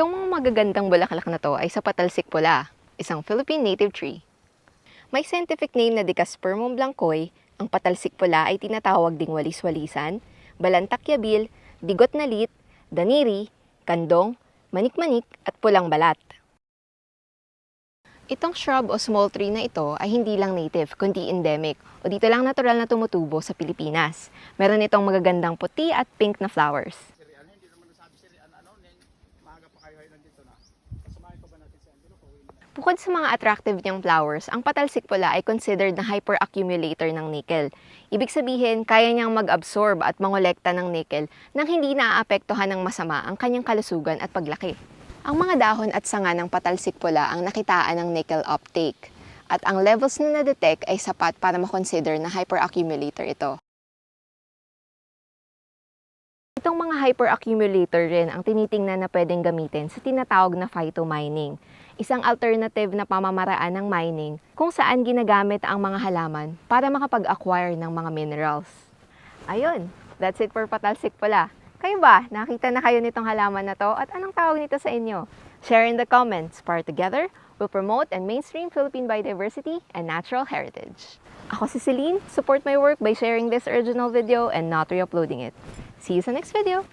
Itong magagandang bulaklak na to ay sa patalsik pula, isang Philippine native tree. May scientific name na Dicaspermum blancoi, ang patalsik pula ay tinatawag ding walis-walisan, balantak yabil, digot na lit, daniri, kandong, manik-manik at pulang balat. Itong shrub o small tree na ito ay hindi lang native, kundi endemic o dito lang natural na tumutubo sa Pilipinas. Meron itong magagandang puti at pink na flowers. Maaga pa kayo nandito na. Kasamahin pa ba natin si Angelo? Pauwi. Bukod sa mga attractive niyang flowers, ang patalsik pula ay considered na hyperaccumulator ng nickel. Ibig sabihin, kaya niyang mag-absorb at mangolekta ng nickel nang hindi naaapektuhan ng masama ang kanyang kalusugan at paglaki. Ang mga dahon at sanga ng patalsik pula ang nakitaan ng nickel uptake at ang levels na na-detect ay sapat para makonsider na hyperaccumulator ito. Itong mga hyperaccumulator rin ang tinitingnan na pwedeng gamitin sa tinatawag na phytomining, isang alternative na pamamaraan ng mining kung saan ginagamit ang mga halaman para makapag-acquire ng mga minerals. Ayun, that's it for patalsik pula. Kayo ba, nakita na kayo nitong halaman na to at anong tawag nito sa inyo? Share in the comments para together, we'll promote and mainstream Philippine biodiversity and natural heritage. Ako si Celine, support my work by sharing this original video and not re-uploading it. See you sa next video!